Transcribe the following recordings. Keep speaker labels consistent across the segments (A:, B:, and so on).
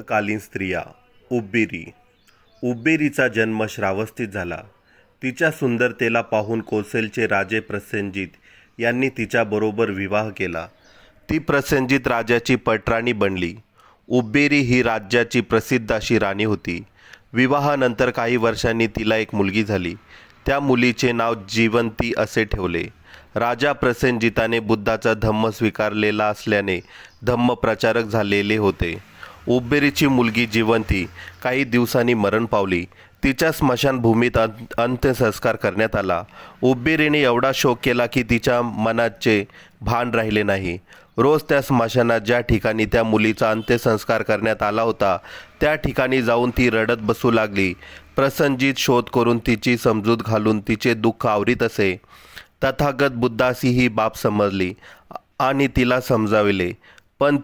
A: कालीन स्त्रिया उब्बेरी उब्बेरीचा जन्म श्रावस्तीत झाला. तिच्या सुंदरतेला पाहून कोसेलचे राजे प्रसेनजित यांनी तिच्याबरोबर विवाह केला. ती प्रसेनजित राजाची पटराणी बनली. उब्बेरी ही राज्याची प्रसिद्ध अशी राणी होती. विवाहानंतर काही वर्षांनी तिला एक मुलगी झाली. त्या मुलीचे नाव जीवंती असे ठेवले. राजा प्रसेनजिताने बुद्धाचा धम्म स्वीकारलेला असल्याने धम्मप्रचारक झालेले होते. उबेरीची मुलगी जिवंती काही दिवसांनी मरण पावली. तिच्या स्मशानभूमीत अंत्यसंस्कार करण्यात आला. उबेरीने एवढा शोक केला की तिच्या मनाचे भान राहिले नाही. रोज त्या स्मशानात ज्या ठिकाणी त्या मुलीचा अंत्यसंस्कार करण्यात आला होता त्या ठिकाणी जाऊन ती रडत बसू लागली. प्रसंजित शोध करून तिची समजूत घालून तिचे दुःख आवरीत असे. तथागत बुद्धासी ही बाब समजली आणि तिला समजाविले. पण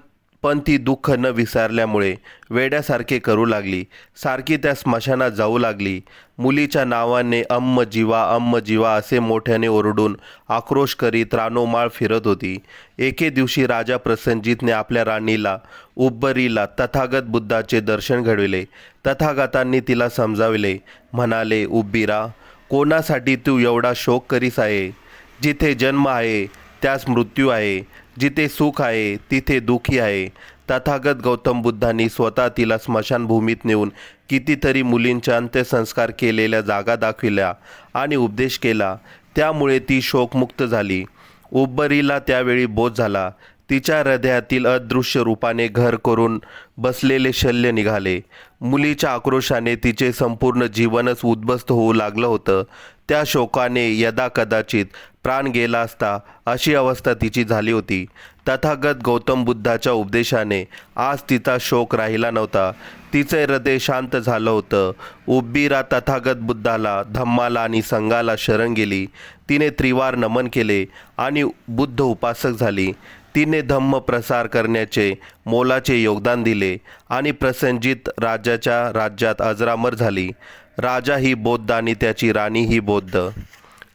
A: पण ती दुःख न विसरल्यामुळे वेड्यासारखे करू लागली. सारखी त्या स्मशानात जाऊ लागली. मुलीच्या नावाने अम्म जीवा अम्म जीवा असे मोठ्याने ओरडून आक्रोश करीत रानोमाळ फिरत होती. एके दिवशी राजा प्रसंजितने आपल्या राणीला उब्बरीला तथागत बुद्धाचे दर्शन घडविले. तथागतांनी तिला समजाविले. म्हणाले उब्बीरा कोणासाठी तू एवढा शोक करीस आहे? जिथे जन्म आहे त्यास मृत्यू आहे. जिथे सुख आहे तिथे दुःखी आहे. तथागत गौतम बुद्धांनी स्वतः तिला स्मशानभूमीत नेऊन कितीतरी मुलींच्या अंत्यसंस्कार केलेल्या जागा दाखविल्या आणि उपदेश केला. त्यामुळे ती शोकमुक्त झाली. उब्बरीला त्यावेळी बोध झाला. तिच्या हृदयातील अदृश्य रूपाने घर करून बसलेले शल्य निघाले. मुलीच्या आक्रोशाने तिचे संपूर्ण जीवनच उद्ध्वस्त होऊ लागलं होतं. त्या शोकाने यदा कदाचित प्राण गेला असता अशी अवस्था तिची झाली होती. तथागत गौतम बुद्धाच्या उपदेशाने आज तिचा शोक राहिला नव्हता. तिचे हृदय शांत झालं होतं. उब्बीरा तथागत बुद्धाला धम्माला आणि संघाला शरण गेली. तिने त्रिवार नमन केले आणि बुद्ध उपासक झाली. तिने धम्म प्रसार करण्याचे मोलाचे योगदान दिले आणि प्रसंजित राजाच्या राज्यात अजरामर झाली. राजा ही बौद्ध आणि त्याची राणी ही बौद्ध.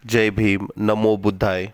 A: जय भीम. नमो बुद्धाय.